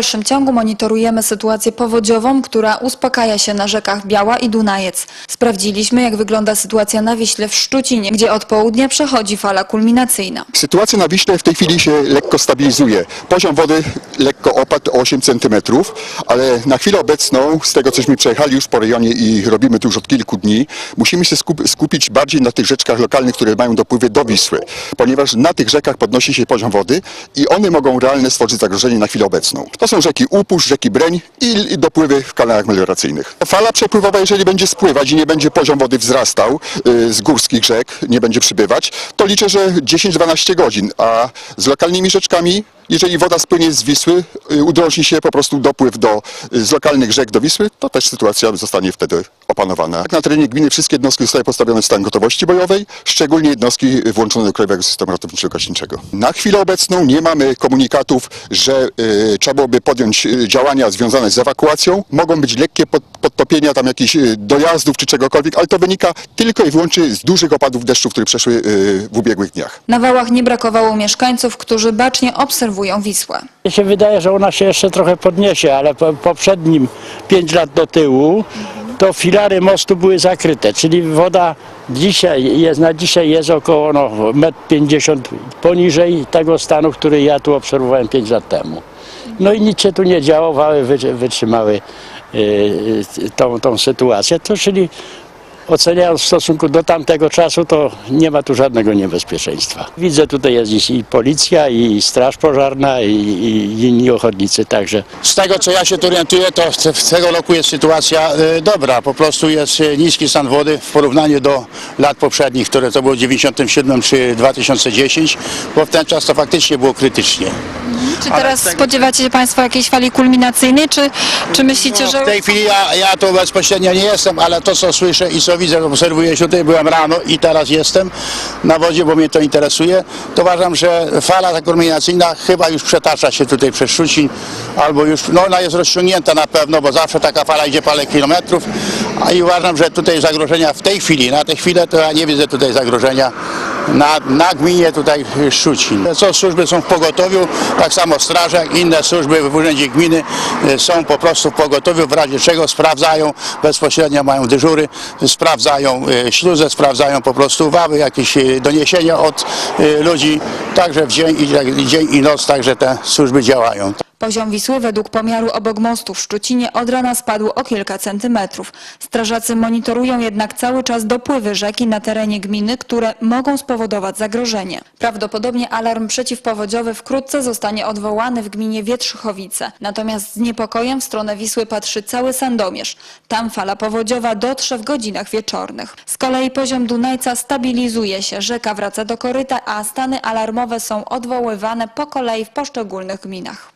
W dalszym ciągu monitorujemy sytuację powodziową, która uspokaja się na rzekach Biała i Dunajec. Sprawdziliśmy, jak wygląda sytuacja na Wiśle w Szczucinie, gdzie od południa przechodzi fala kulminacyjna. Sytuacja na Wiśle w tej chwili się lekko stabilizuje. Poziom wody lekko opadł o 8 cm, ale na chwilę obecną, z tego cośmy przejechali już po rejonie i robimy to już od kilku dni, musimy się skup- skupić bardziej na tych rzeczkach lokalnych, które mają dopływy do Wisły, ponieważ na tych rzekach podnosi się poziom wody i one mogą realnie stworzyć zagrożenie na chwilę obecną. To są rzeki Upusz, rzeki Breń i, i dopływy w kanałach melioracyjnych. Fala przepływowa, jeżeli będzie spływać i nie będzie poziom wody wzrastał y, z górskich rzek, nie będzie przybywać, to liczę, że 10-12 godzin, a z lokalnymi rzeczkami jeżeli woda spłynie z Wisły, y, udrożni się po prostu dopływ do, y, z lokalnych rzek do Wisły, to też sytuacja zostanie wtedy opanowana. Na terenie gminy wszystkie jednostki zostały postawione w stan gotowości bojowej, szczególnie jednostki włączone do Krajowego Systemu Ratowniczo-Gaśniczego. Na chwilę obecną nie mamy komunikatów, że y, trzeba byłoby podjąć y, działania związane z ewakuacją. Mogą być lekkie pod, podtopienia tam jakichś dojazdów czy czegokolwiek, ale to wynika tylko i wyłącznie z dużych opadów deszczu, które przeszły y, w ubiegłych dniach. Na wałach nie brakowało mieszkańców, którzy bacznie obserwują Wisłę. Mnie się wydaje, że ona się jeszcze trochę podniesie, ale po poprzednim 5 lat do tyłu to filary mostu były zakryte, czyli woda dzisiaj jest, na dzisiaj jest około no, 1,50 m poniżej tego stanu, który ja tu obserwowałem 5 lat temu. No i nic się tu nie działo, wały wy- wytrzymały y, y, tą, tą sytuację, to czyli oceniając w stosunku do tamtego czasu, to nie ma tu żadnego niebezpieczeństwa. Widzę tutaj jest i, i policja, i straż pożarna, i, i inni ochotnicy, także Z tego co ja się tu orientuję, to w w tego roku jest sytuacja e, dobra. Po prostu jest e, niski stan wody w porównaniu do lat poprzednich, które to było 97 czy 2010, bo w ten czas to faktycznie było krytycznie. Czy teraz spodziewacie się Państwo jakiejś fali kulminacyjnej, czy, czy myślicie, że... W tej chwili ja, ja tu bezpośrednio nie jestem, ale to co słyszę i co widzę, obserwuję się tutaj, byłem rano i teraz jestem na wodzie, bo mnie to interesuje, to uważam, że fala ta kulminacyjna chyba już przetacza się tutaj przez Szczucin, albo już, no ona jest rozciągnięta na pewno, bo zawsze taka fala idzie parę kilometrów, a i uważam, że tutaj zagrożenia w tej chwili, na tę chwilę to ja nie widzę tutaj zagrożenia na, na gminie tutaj Szczucin. Co służby są w pogotowiu, tak samo straż jak inne służby w urzędzie gminy e, są po prostu w pogotowiu, w razie czego sprawdzają, bezpośrednio mają dyżury, sprawdzają e, śluzę, sprawdzają po prostu wały, jakieś e, doniesienia od ludzi, także w dzień dzień i noc, także te służby działają. Poziom Wisły według pomiaru obok mostu w Szczucinie od rana spadł o kilka centymetrów. Strażacy monitorują jednak cały czas dopływy rzeki na terenie gminy, które mogą spowodować zagrożenie. Prawdopodobnie alarm przeciwpowodziowy wkrótce zostanie odwołany w gminie Wietrzychowice. Natomiast z niepokojem w stronę Wisły patrzy cały Sandomierz. Tam fala powodziowa dotrze w godzinach wieczornych. Z kolei poziom Dunajca stabilizuje się, rzeka wraca do koryta, a stany alarmowe są odwoływane po kolei w poszczególnych gminach.